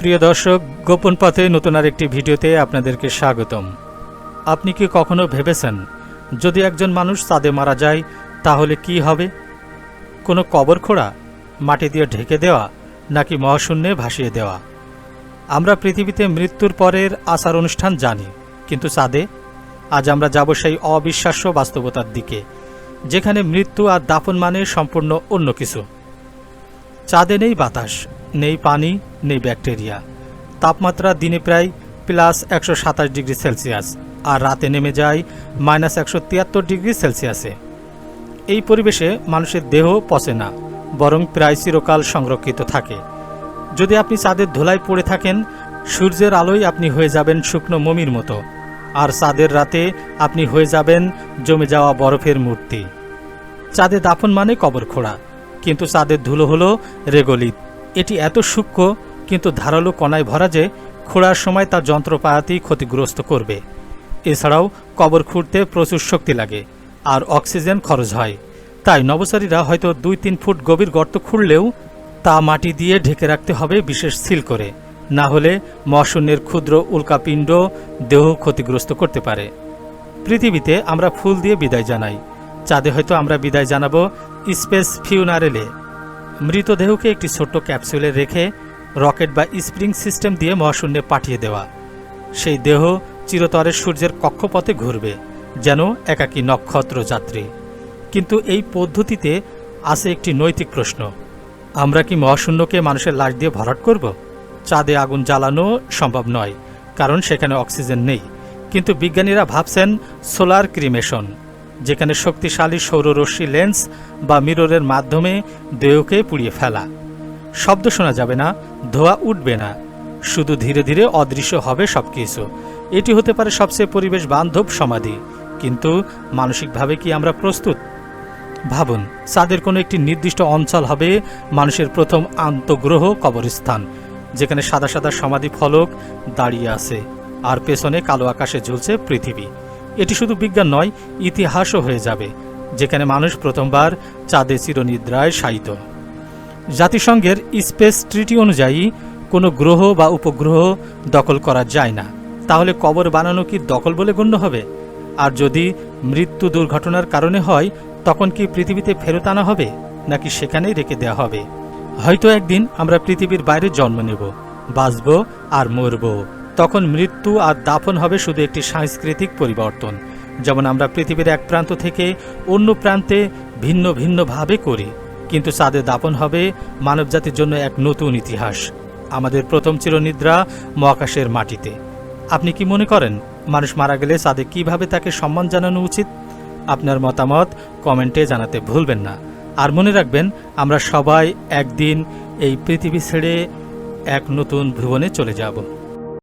প্রিয় দর্শক, গোপন পথে নতুন আরেকটি ভিডিওতে আপনাদেরকে স্বাগতম। আপনি কি কখনো ভেবেছেন, যদি একজন মানুষ চাঁদে মারা যায়, তাহলে কি হবে? কোনো কবর খোঁড়া মাটি দিয়ে ঢেকে দেওয়া, নাকি মহাশূন্যে ভাসিয়ে দেওয়া? আমরা পৃথিবীতে মৃত্যুর পরের আচার অনুষ্ঠান জানি, কিন্তু চাঁদে? আজ আমরা যাব সেই অবিশ্বাস্য বাস্তবতার দিকে, যেখানে মৃত্যু আর দাফন মানে সম্পূর্ণ অন্য কিছু। চাঁদে নেই বাতাস নেই পানি, নেই ব্যাকটেরিয়া। তাপমাত্রা দিনে প্রায় প্লাস একশো সাতাশ ডিগ্রি সেলসিয়াস আর রাতে নেমে যায় মাইনাস একশো তিয়াত্তর ডিগ্রি সেলসিয়াসে। এই পরিবেশে মানুষের দেহ পচে না, বরং প্রায় চিরকাল সংরক্ষিত থাকে। যদি আপনি চাঁদের ধুলায় পড়ে থাকেন, সূর্যের আলোয় আপনি হয়ে যাবেন শুকনো মমির মতো। আর চাঁদের রাতে আপনি হয়ে যাবেন জমে যাওয়া বরফের মূর্তি। চাঁদে দাফন মানে কবর খোঁড়া, কিন্তু চাঁদের ধুলো হলো রেগলিত এটি এত সূক্ষ্ম, কিন্তু ধারালো কণায় ভরা যে খোঁড়ার সময় তার যন্ত্রপাতি ক্ষতিগ্রস্ত করবে। এছাড়াও কবর খুঁড়তে প্রচুর শক্তি লাগে, আর অক্সিজেন খরচ হয়। তাই নবচারীরা হয়তো দুই তিন ফুট গভীর গর্ত খুঁড়লেও তা মাটি দিয়ে ঢেকে রাখতে হবে বিশেষ সিল করে, না হলে মহাশূন্যের ক্ষুদ্র উল্কাপিণ্ড দেহ ক্ষতিগ্রস্ত করতে পারে। পৃথিবীতে আমরা ফুল দিয়ে বিদায় জানাই। চাঁদে হয়তো আমরা বিদায় জানাব স্পেস ফিউনারেলে। মৃতদেহকে একটি ছোট্ট ক্যাপসুলে রেখে রকেট বা স্প্রিং সিস্টেম দিয়ে মহাশূন্যে পাঠিয়ে দেওয়া। সেই দেহ চিরতরে সূর্যের কক্ষপথে ঘুরবে, যেন একাকী নক্ষত্র যাত্রী। কিন্তু এই পদ্ধতিতে আছে একটি নৈতিক প্রশ্ন। আমরা কি মহাশূন্যকে মানুষের লাশ দিয়ে ভরাট করব? চাঁদে আগুন জ্বালানো সম্ভব নয়, কারণ সেখানে অক্সিজেন নেই। কিন্তু বিজ্ঞানীরা ভাবছেন সোলার ক্রিমেশন। যেখানে শক্তিশালী সৌররশ্মি লেন্স বা মিররের মাধ্যমে দেহকে পুড়িয়ে ফেলা। শব্দ শোনা যাবে না, ধোয়া উঠবে না। শুধু ধীরে ধীরে অদৃশ্য হবে সবকিছু। এটি হতে পারে সবচেয়ে পরিবেশ বান্ধব সমাধি। কিন্তু মানসিকভাবে কি আমরা প্রস্তুত? ভাবুন চাঁদের কোনো একটি নির্দিষ্ট অঞ্চল হবে মানুষের প্রথম আন্তগ্রহ কবরস্থান, যেখানে সাদা সাদা সমাধি ফলক দাঁড়িয়ে আছে, আর পেছনে কালো আকাশে ঝুলছে পৃথিবী। এটি শুধু বিজ্ঞান নয়, ইতিহাসও হয়ে যাবে, যেখানে মানুষ প্রথমবার চাঁদে চিরনিদ্রায় শায়িত। জাতিসংঘের স্পেস ট্রিটি অনুযায়ী, কোনো গ্রহ বা উপগ্রহ দখল করা যায় না। তাহলে কবর বানানো কি দখল বলে গণ্য হবে? আর যদি মৃত্যু দুর্ঘটনার কারণে হয়, তখন কি পৃথিবীতে ফেরত আনা হবে, নাকি সেখানেই রেখে দেওয়া হবে? হয়তো একদিন আমরা পৃথিবীর বাইরে জন্ম নেব, বাঁচব আর মরব। তখন মৃত্যু আর দাফন হবে শুধু একটি সাংস্কৃতিক পরিবর্তন। যেমন আমরা পৃথিবীর এক প্রান্ত থেকে অন্য প্রান্তে ভিন্ন ভিন্নভাবে করি, কিন্তু চাঁদে দাপন হবে মানবজাতির জন্য এক নতুন ইতিহাস। আমাদের প্রথম চিরনিদ্রা মহাকাশের মাটিতে। আপনি কি মনে করেন, মানুষ মারা গেলে চাঁদে কীভাবে তাকে সম্মান জানানো উচিত? আপনার মতামত কমেন্টে জানাতে ভুলবেন না। আর মনে রাখবেন, আমরা সবাই একদিন এই পৃথিবী ছেড়ে এক নতুন ভুবনে চলে যাব।